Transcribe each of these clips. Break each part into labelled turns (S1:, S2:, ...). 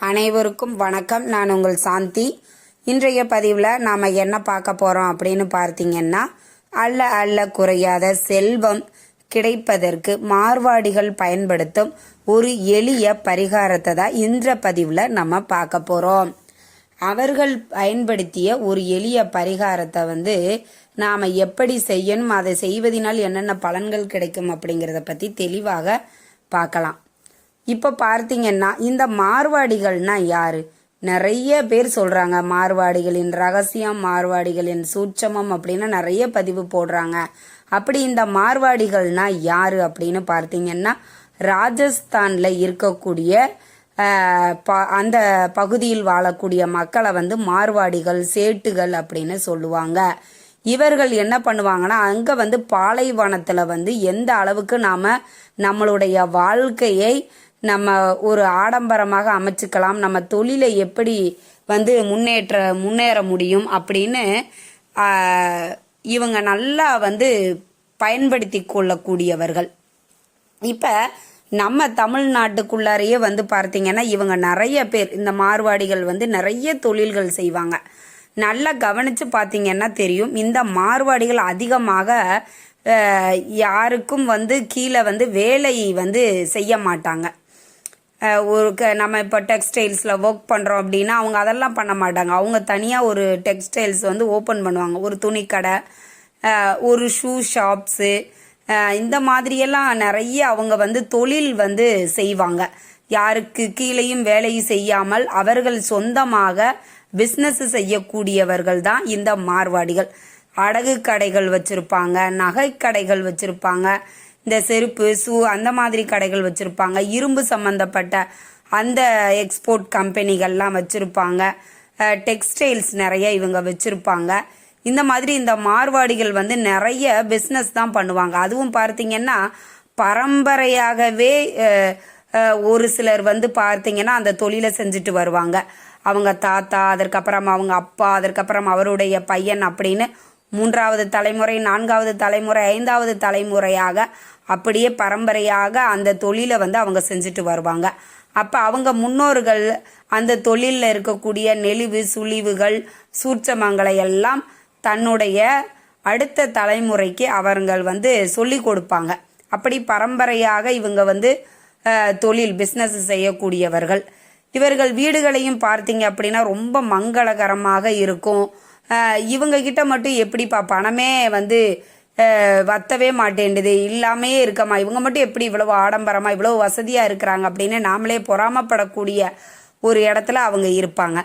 S1: அனைவருக்கும் வணக்கம். நான் உங்கள் சாந்தி. இன்றைய பதிவில் நாம் என்ன பார்க்க போகிறோம் அப்படின்னு பார்த்தீங்கன்னா அல்ல அல்ல குறையாத செல்வம் கிடைப்பதற்கு மார்வாடிகள் பயன்படுத்தும் ஒரு எளிய பரிகாரத்தை தான் இன்ற பதிவில் நம்ம பார்க்க போகிறோம் அவர்கள் பயன்படுத்திய ஒரு எளிய பரிகாரத்தை வந்து நாம் எப்படி செய்யணும் அதை செய்வதனால் என்னென்ன பலன்கள் கிடைக்கும் அப்படிங்கிறத பற்றி தெளிவாக பார்க்கலாம். இப்போ பார்த்தீங்கன்னா இந்த மார்வாடிகள்னா யாரு? நிறைய பேர் சொல்றாங்க மார்வாடிகளின் ரகசியம் மார்வாடிகளின் சூட்சமம் அப்படின்னு நிறைய பதிவு போடுறாங்க. அப்படி இந்த மார்வாடிகள்னா யாரு அப்படின்னு பார்த்தீங்கன்னா ராஜஸ்தான்ல இருக்கக்கூடிய ப- அந்த பகுதியில் வாழக்கூடிய மக்களை வந்து மார்வாடிகள் சேட்டுகள் அப்படின்னு சொல்லுவாங்க. இவர்கள் என்ன பண்ணுவாங்கன்னா அங்க வந்து பாலைவனத்துல வந்து எந்த அளவுக்கு நாம நம்மளுடைய வாழ்க்கையை நம்ம ஒரு ஆடம்பரமாக அமைச்சுக்கலாம். நம்ம தொழிலை எப்படி வந்து முன்னேற்ற முன்னேற முடியும் அப்படின்னு இவங்க நல்லா வந்து பயன்படுத்தி கொள்ளக்கூடியவர்கள். இப்போ நம்ம தமிழ்நாட்டுக்குள்ளாரையே வந்து பார்த்தீங்கன்னா இவங்க நிறைய பேர் இந்த மார்வாடிகள் வந்து நிறைய தொழில்கள் செய்வாங்க. நல்லா கவனித்து பார்த்தீங்கன்னா தெரியும் இந்த மார்வாடிகள் அதிகமாக யாருக்கும் வந்து கீழே வந்து வேலை வந்து செய்ய மாட்டாங்க. ஒரு க நம்ம இப்போ டெக்ஸ்டைல்ஸில் ஒர்க் பண்ணுறோம் அப்படின்னா அவங்க அதெல்லாம் பண்ண மாட்டாங்க. அவங்க தனியாக ஒரு டெக்ஸ்டைல்ஸ் வந்து ஓப்பன் பண்ணுவாங்க. ஒரு துணிக்கடை ஒரு ஷூ ஷாப்ஸு இந்த மாதிரியெல்லாம் நிறைய அவங்க வந்து தொழில் வந்து செய்வாங்க. யாருக்கு கீழேயும் வேலையும் செய்யாமல் அவர்கள் சொந்தமாக பிஸ்னஸ் செய்யக்கூடியவர்கள் தான் இந்த மார்வாடிகள். அடகு கடைகள் வச்சுருப்பாங்க நகை கடைகள் வச்சுருப்பாங்க இந்த செருப்பு ஷூ அந்த மாதிரி கடைகள் வச்சுருப்பாங்க. இரும்பு சம்மந்தப்பட்ட அந்த எக்ஸ்போர்ட் கம்பெனிகள்லாம் வச்சுருப்பாங்க. டெக்ஸ்டைல்ஸ் நிறைய இவங்க வச்சுருப்பாங்க. இந்த மாதிரி இந்த மார்வாடிகள் வந்து நிறைய பிஸ்னஸ் தான் பண்ணுவாங்க. அதுவும் பார்த்தீங்கன்னா பரம்பரையாகவே ஒரு சிலர் வந்து பார்த்தீங்கன்னா அந்த தொழிலை செஞ்சுட்டு வருவாங்க. அவங்க தாத்தா அதற்கப்புறம் அவங்க அப்பா அதற்கப்புறம் அவருடைய பையன் அப்படின்னு மூன்றாவது தலைமுறை நான்காவது தலைமுறை ஐந்தாவது தலைமுறையாக அப்படியே பரம்பரையாக அந்த தொழிலை வந்து அவங்க செஞ்சுட்டு வருவாங்க. அப்போ அவங்க முன்னோர்கள் அந்த தொழிலில் இருக்கக்கூடிய நெளிவு சுழிவுகள் சூட்சமங்களை எல்லாம் தன்னுடைய அடுத்த தலைமுறைக்கு அவர்கள் வந்து சொல்லி கொடுப்பாங்க. அப்படி பரம்பரையாக இவங்க வந்து தொழில் பிஸ்னஸ் செய்யக்கூடியவர்கள். இவர்கள் வீடுகளையும் பார்த்தீங்க அப்படின்னா ரொம்ப மங்களகரமாக இருக்கும். இவங்க கிட்ட மட்டும் எப்படிப்பா பணமே வந்து வத்தவே மாட்டேன்டுது. இல்லாமே இருக்கமா. இவங்க மட்டும் எப்படி இவ்வளவு ஆடம்பரமா இவ்வளவு வசதியா இருக்கிறாங்க அப்படின்னு நாமளே பொறாமப்படக்கூடிய ஒரு இடத்துல அவங்க இருப்பாங்க.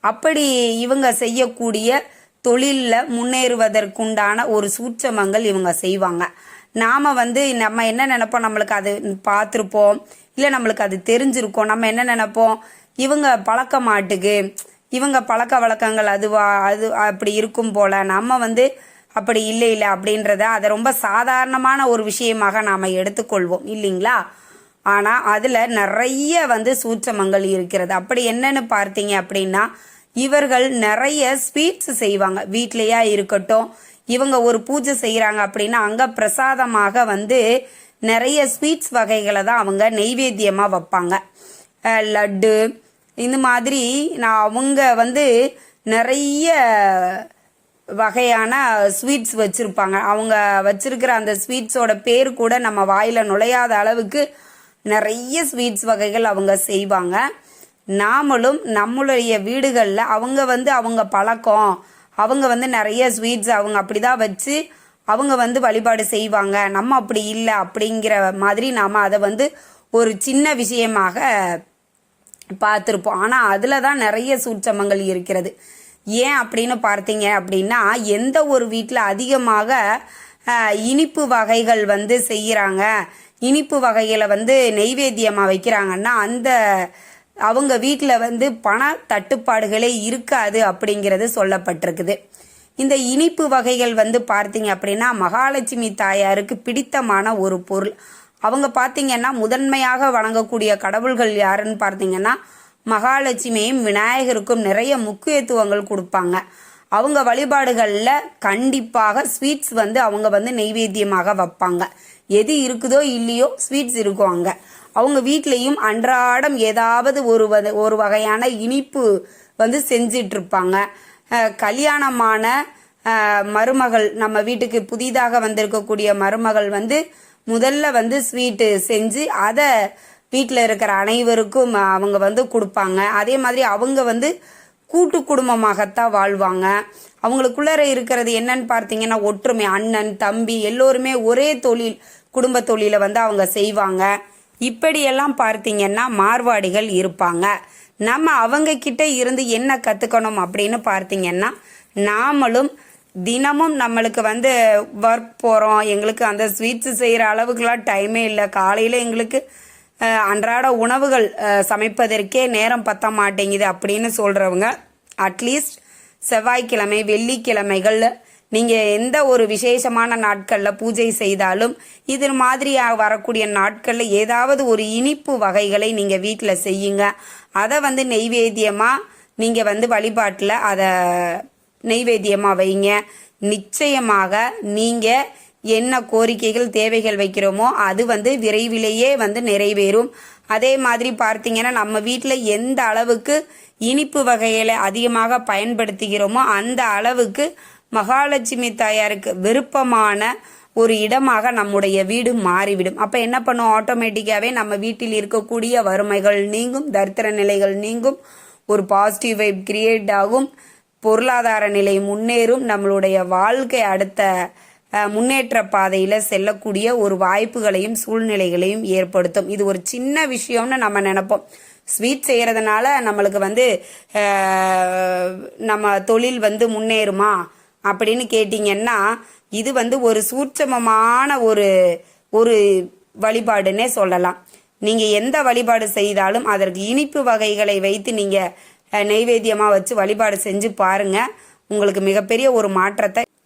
S1: அப்படி இவங்க செய்யக்கூடிய தொழிலில் முன்னேறுவதற்குண்டான ஒரு சூட்சமங்கள் இவங்க செய்வாங்க. நாம் வந்து நம்ம என்ன நினைப்போம்? நம்மளுக்கு அது பார்த்துருப்போம். இல்லை நம்மளுக்கு அது தெரிஞ்சிருக்கோம். நம்ம என்ன நினைப்போம்? இவங்க பழக்க மாட்டுக்கு. இவங்க பழக்க வழக்கங்கள் அதுவா அது அப்படி இருக்கும் போல நம்ம வந்து அப்படி இல்லை இல்லை அப்படின்றத அதை ரொம்ப சாதாரணமான ஒரு விஷயமாக நாம் எடுத்துக்கொள்வோம் இல்லைங்களா? ஆனால் அதில் நிறைய வந்து சூட்சமங்கள் இருக்கிறது. அப்படி என்னன்னு பார்த்தீங்க அப்படின்னா இவர்கள் நிறைய ஸ்வீட்ஸ் செய்வாங்க. வீட்லேயா இருக்கட்டும் இவங்க ஒரு பூஜை செய்கிறாங்க அப்படின்னா அங்கே பிரசாதமாக வந்து நிறைய ஸ்வீட்ஸ் வகைகளை தான் அவங்க நெய்வேத்தியமாக வைப்பாங்க. லட்டு இந்த மாதிரி நான் அவங்க வந்து நிறைய வகையான ஸ்வீட்ஸ் வச்சுருப்பாங்க. அவங்க வச்சுருக்கிற அந்த ஸ்வீட்ஸோட பேர் கூட நம்ம வாயில் நுழையாத அளவுக்கு நிறைய ஸ்வீட்ஸ் வகைகள் அவங்க செய்வாங்க. நாமளும் நம்மளுடைய வீடுகளில் அவங்க வந்து அவங்க பழக்கம். அவங்க வந்து நிறைய ஸ்வீட்ஸ் அவங்க அப்படி தான் வச்சு அவங்க வந்து வழிபாடு செய்வாங்க. நம்ம அப்படி இல்லை அப்படிங்கிற மாதிரி நாம் அதை வந்து ஒரு சின்ன விஷயமாக பார்த்துருப்போம். ஆனால் அதில் தான் நிறைய சூட்சமங்கள் இருக்கிறது. ஏன் அப்படின்னு பார்த்தீங்க அப்படின்னா எந்த ஒரு வீட்டில் அதிகமாக இனிப்பு வகைகள் வந்து செய்கிறாங்க இனிப்பு வகைகளை வந்து நெய்வேத்தியமாக வைக்கிறாங்கன்னா அந்த அவங்க வீட்டில் வந்து பண தட்டுப்பாடுகளே இருக்காது அப்படிங்கிறது சொல்லப்பட்டிருக்குது. இந்த இனிப்பு வகைகள் வந்து பார்த்தீங்க அப்படின்னா மகாலட்சுமி தாயாருக்கு பிடித்தமான ஒரு பொருள். அவங்க பார்த்தீங்கன்னா முதன்மையாக வணங்கக்கூடிய கடவுள்கள் யாருன்னு பார்த்தீங்கன்னா மகாலட்சுமியும் விநாயகருக்கும் நிறைய முக்கியத்துவங்கள் கொடுப்பாங்க. அவங்க வழிபாடுகளில் கண்டிப்பாக ஸ்வீட்ஸ் வந்து அவங்க வந்து நெய்வேத்தியமாக வைப்பாங்க. எது இருக்குதோ இல்லையோ ஸ்வீட்ஸ் இருக்கும் அங்கே. அவங்க வீட்லேயும் அன்றாடம் ஏதாவது ஒரு ஒரு வகையான இனிப்பு வந்து செஞ்சிட்ருப்பாங்க கல்யாணமான மருமகள் நம்ம வீட்டுக்கு புதிதாக வந்திருக்கக்கூடிய மருமகள் வந்து முதல்ல வந்து ஸ்வீட்டு செஞ்சு அதை வீட்டில் இருக்கிற அனைவருக்கும் அவங்க வந்து கொடுப்பாங்க. அதே மாதிரி அவங்க வந்து கூட்டு குடும்பமாகத்தான் வாழ்வாங்க. அவங்களுக்குள்ளார இருக்கிறது என்னன்னு பார்த்தீங்கன்னா ஒற்றுமை அண்ணன் தம்பி எல்லோருமே ஒரே தொழில் குடும்ப தொழிலை வந்து அவங்க செய்வாங்க. இப்படியெல்லாம் பார்த்தீங்கன்னா மார்வாடிகள் இருப்பாங்க. நம்ம அவங்க கிட்ட இருந்து என்ன கற்றுக்கணும் அப்படின்னு பார்த்தீங்கன்னா நாமளும் தினமும் நம்மளுக்கு வந்து ஒர்க் போகிறோம் எங்களுக்கு அந்த ஸ்வீட்ஸ் செய்கிற அளவுக்குலாம் டைமே இல்லை. காலையில் எங்களுக்கு அன்றாட உணவுகள் சமைப்பதற்கே நேரம் பத்த மாட்டேங்குது அப்படின்னு சொல்கிறவங்க அட்லீஸ்ட் செவ்வாய்க்கிழமை வெள்ளிக்கிழமைகள் நீங்கள் எந்த ஒரு விசேஷமான நாட்களில் பூஜை செய்தாலும் இது மாதிரி வரக்கூடிய நாட்களில் ஏதாவது ஒரு இனிப்பு வகைகளை நீங்கள் வீட்டில் செய்யுங்க. அதை வந்து நெய்வேத்தியமாக நீங்கள் வந்து வழிபாட்டில் அதை நெய்வேத்தியமாக வைங்க. நிச்சயமாக நீங்கள் என்ன கோரிக்கைகள் தேவைகள் வைக்கிறோமோ அது வந்து விரைவிலேயே வந்து நிறைவேறும். அதே மாதிரி பார்த்தீங்கன்னா நம்ம வீட்டில் எந்த அளவுக்கு இனிப்பு வகைகளை அதிகமாக பயன்படுத்துகிறோமோ அந்த அளவுக்கு மகாலட்சுமி தாயாருக்கு விருப்பமான ஒரு இடமாக நம்முடைய வீடு மாறிவிடும். அப்போ என்ன பண்ணும் ஆட்டோமேட்டிக்காகவே நம்ம வீட்டில் இருக்கக்கூடிய வறுமைகள் நீங்கும் தரித்திர நிலைகள் நீங்கும் ஒரு பாசிட்டிவ் வைப் கிரியேட் ஆகும் பொருளாதார நிலை முன்னேறும் நம்மளுடைய வாழ்க்கை அடுத்த முன்னேற்ற பாதையில் செல்லக்கூடிய ஒரு வாய்ப்புகளையும் சூழ்நிலைகளையும் ஏற்படுத்தும். இது ஒரு சின்ன விஷயம்னு நம்ம நினைப்போம். ஸ்வீட் செய்கிறதுனால நம்மளுக்கு வந்து நம்ம தொழில் வந்து முன்னேறுமா அப்படின்னு கேட்டிங்கன்னா இது வந்து ஒரு சூட்சமமான ஒரு ஒரு வழிபாடுன்னே சொல்லலாம். நீங்கள் எந்த வழிபாடு செய்தாலும் அதற்கு இனிப்பு வகைகளை வைத்து நீங்கள் நெய்வேத்தியமாக வச்சு வழிபாடு செஞ்சு பாருங்க. உங்களுக்கு மிகப்பெரிய ஒரு மாற்றத்தை